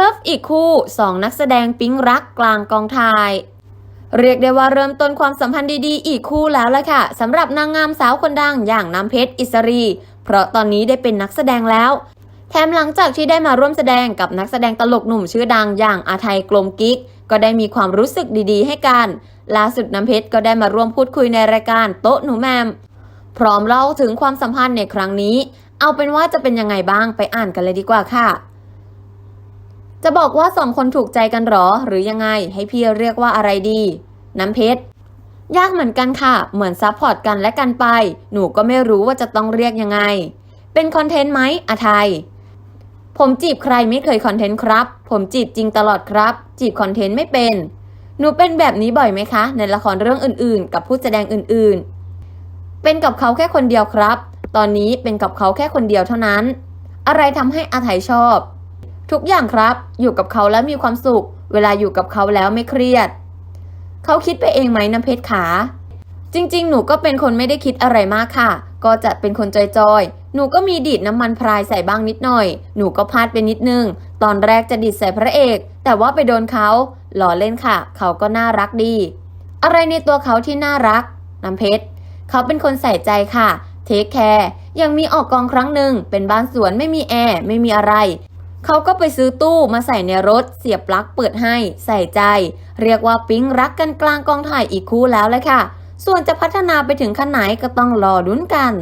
ลิฟอีกคู่สองนักแสดงปิ๊งรักกลางกองถ่ายเรียกได้ว่าเริ่มต้นความสัมพันธ์ดีๆ อีกคู่แล้วละค่ะสำหรับนางงามสาวคนดังอย่างน้ำเพชรอิสรี เพราะตอนนี้ได้เป็นนักแสดงแล้ว แถมหลังจากที่ได้มาร่วมแสดงกับนักแสดงตลกหนุ่มชื่อดังอย่างอาไทยกลมกิ๊กก็ได้มีความรู้สึกดีๆ ให้กันล่าสุดน้ำเพชรก็ได้มาร่วมพูดคุยในรายการโต๊ะหนูแมม พร้อมเล่าถึงความสัมพันธ์ในครั้งนี้ เอาเป็นว่าจะเป็นยังไงบ้างไปอ่านกันเลยดีกว่าค่ะ จะบอกว่าสองคนถูกใจกันหรอ หรือยังไงให้พี่เรียกว่าอะไรดี น้ำเพชรยากเหมือนกันค่ะ เหมือนซัพพอร์ตกันและกันไป หนูก็ไม่รู้ว่าจะต้องเรียกยังไง เป็นคอนเทนต์ไหมอาไทย ผมจีบใครไม่เคยคอนเทนต์ครับ ผมจีบจริงตลอดครับ จีบคอนเทนต์ไม่เป็น หนูเป็นแบบนี้บ่อยไหมคะ ในละครเรื่องอื่นๆ กับผู้แสดงอื่นๆ เป็นกับเขาแค่คนเดียวครับ ตอนนี้เป็นกับเขาแค่คนเดียวเท่านั้น อะไรทำให้อาไทยชอบ ทุกอย่างครับ อยู่กับเขาแล้วมีความสุข เวลาอยู่กับเขาแล้วไม่เครียด เขาคิดไปเองไหมน้ำเพชรขา จริง ๆ หนูก็เป็นคนไม่ได้คิดอะไรมากค่ะ ก็จะเป็นคนจอยๆ หนูก็มีดีดน้ำมันพรายใส่บ้างนิดหน่อย หนูก็พลาดไปนิดนึง ตอนแรกจะดีดใส่พระเอก แต่ว่าไปโดนเขาหล่อเล่นค่ะ เขาก็น่ารักดี อะไรในตัวเขาที่น่ารัก น้ำเพชร เขาเป็นคนใส่ใจค่ะ เทคแคร์ยังมีออกกองครั้งหนึ่งเป็นบ้านสวนไม่มีแอร์ไม่มีอะไร เขาก็ไปซื้อตู้มาใส่ในรถ เสียบปลั๊กเปิดให้ใส่ใจ เรียกว่าปิ๊งรักกันกลางกองถ่ายอีกคู่แล้วเลยค่ะ ส่วนจะพัฒนาไปถึงขั้นไหนก็ต้องรอดุ้นกัน